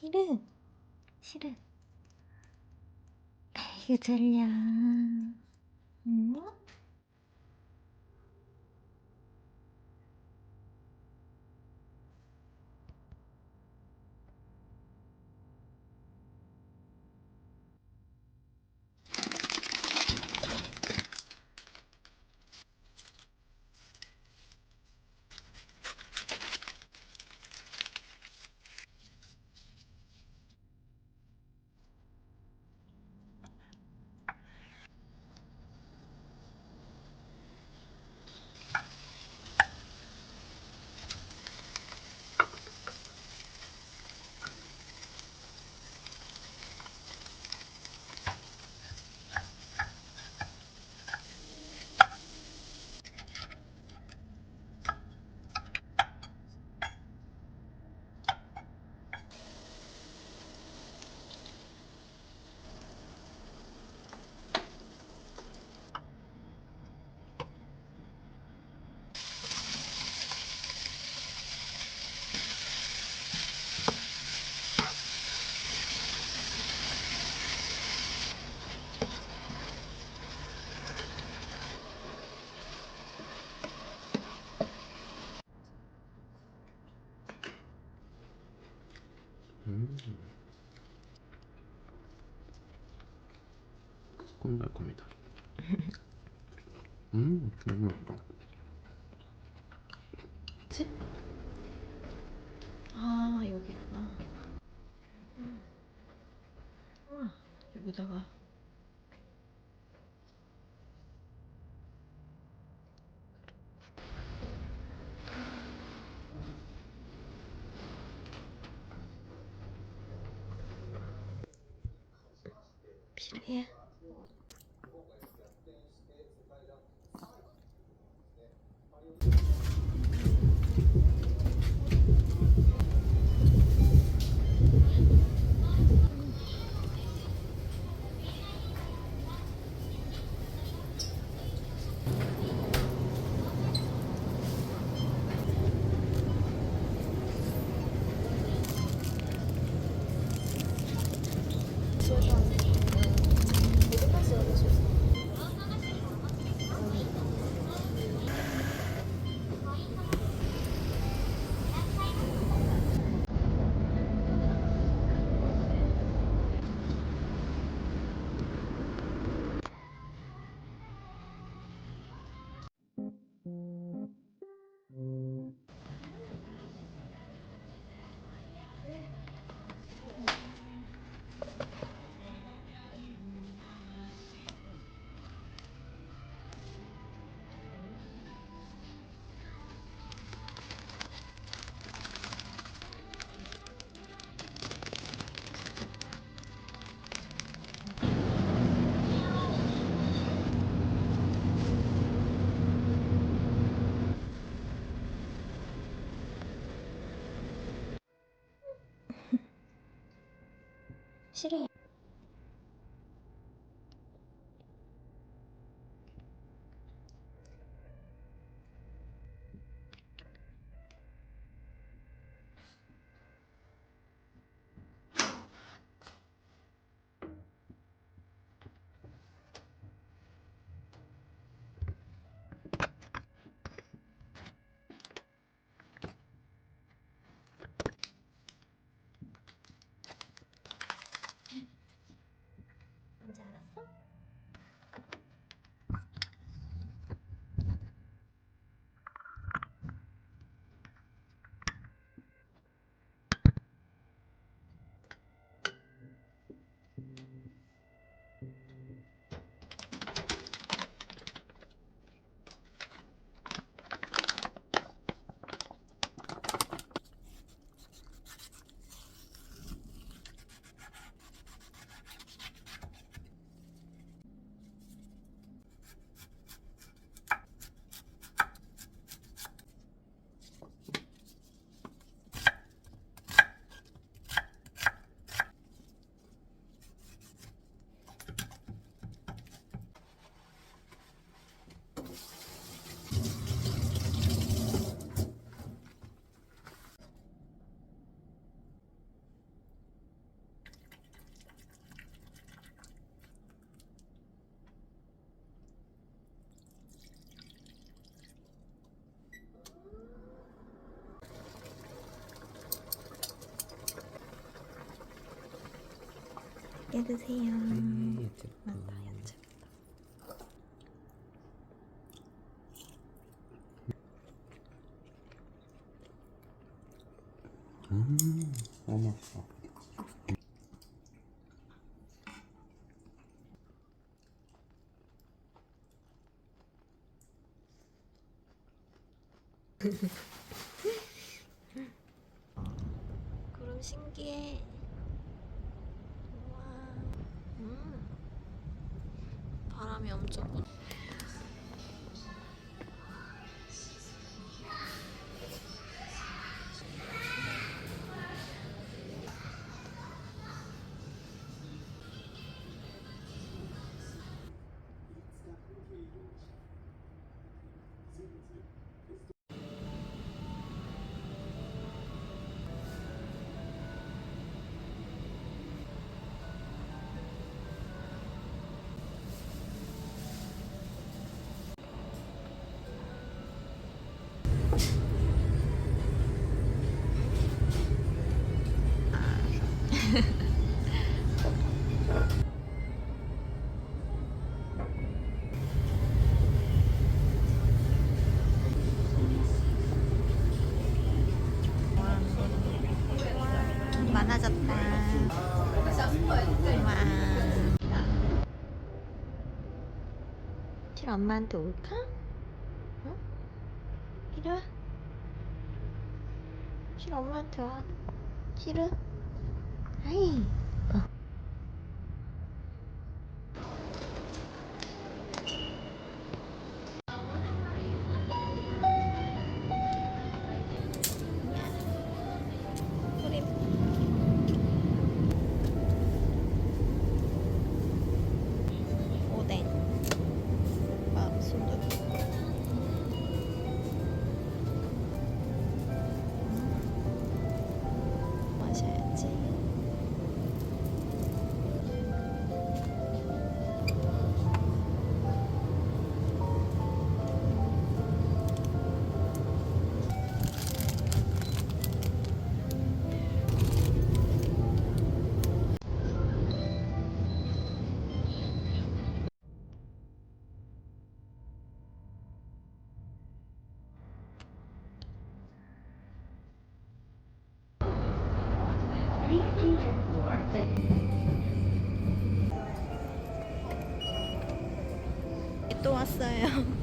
싫어. 싫어. 아이고 졸려. 응? 음. 콩달콤이다. 음, 너무 맛있다. 그치? 아 여기구나. 음. 우와 여기다가 싫어. 맛있게 드세요. 음. 음, 너무 맛있어. 구름 신기해. 엄마한테 올까? 응? 이리 와. 실 엄마한테 와. 싫어? 아이. 왔어요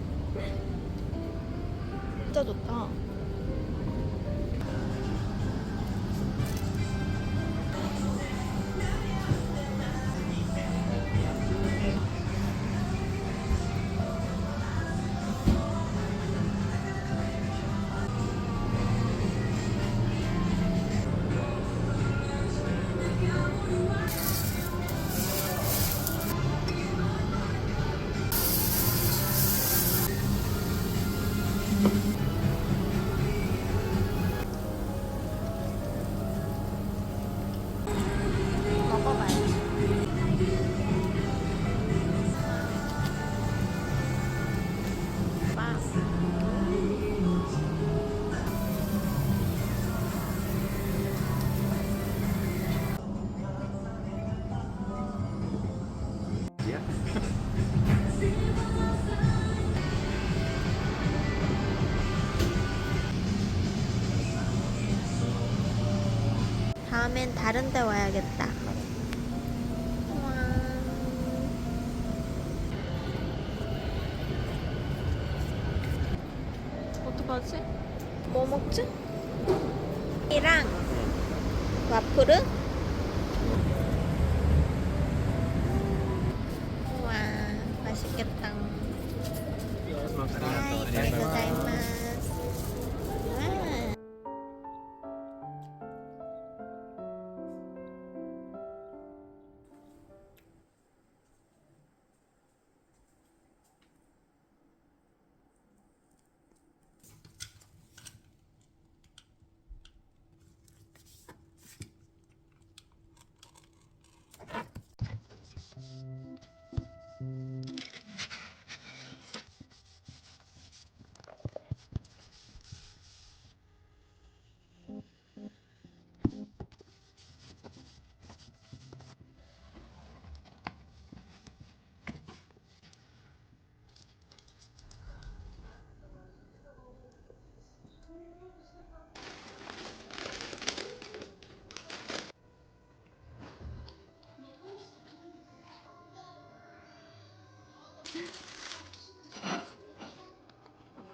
다른 데 와야겠다. 어떡하지? 뭐 먹지? 이랑 와플은?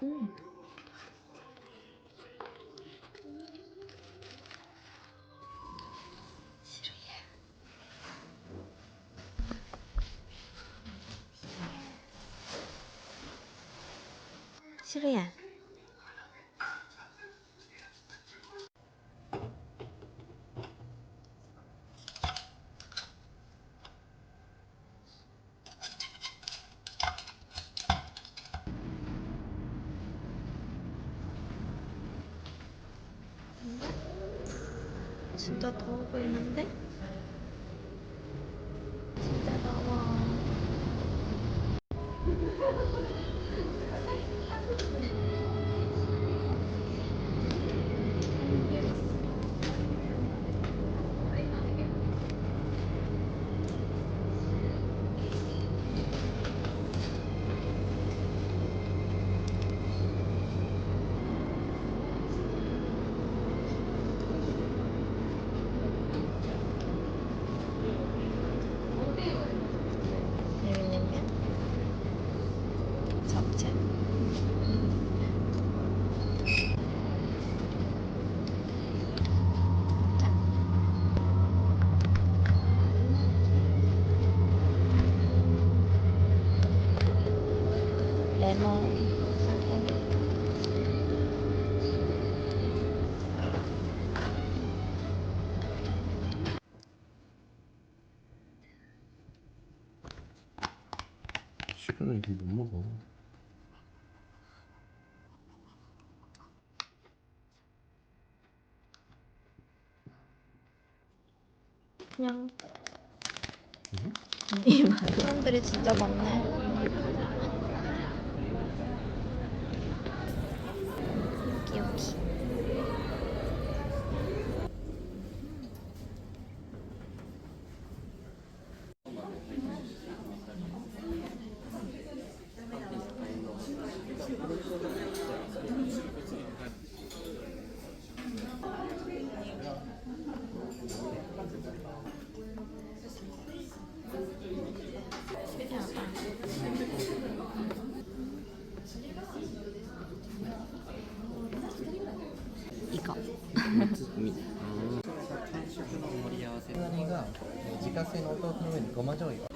嗯。吸着烟吸 진짜 더워 보이는데? 진짜 더워. 재밌는 잡채. 레몬. 싫으면 이거 못 먹어. 그냥 이만 사람들이 진짜 많네. 自家製のお豆腐の上にごま醤油を。